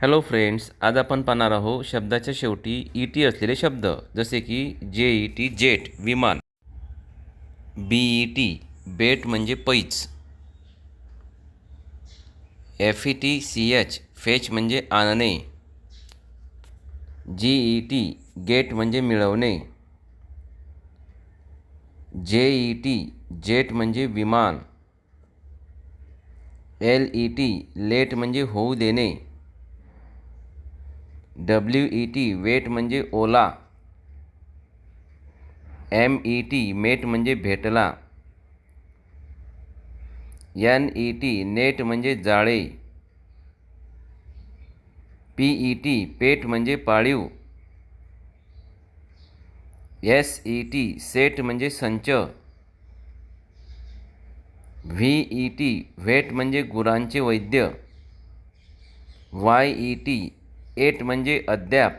Hello friends आज आपण पाहणार आहोत शब्दाच्या शेवटी ई टी असलेले शब्द जसे की जे ई टी जेट विमान. बी ई टी बेट म्हणजे पैच. F E T C H fetch म्हणजे आणणे. जी ई टी गेट म्हणजे मिळवणे. जे ई टी जेट म्हणजे विमान. एल ई टी लेट म्हणजे होऊ देणे. डब्ल्यू ई टी वेट म्हणजे ओला. एम ई टी मेट म्हणजे भेटला. एन ई टी नेट म्हणजे जाळे. पी ई टी पेट म्हणजे पाळीव. एस ई टी सेट म्हणजे संच. व्ही ई टी व्हेट म्हणजे गुरांचे वैद्य. वाय ई टी एट म्हणजे अद्याप.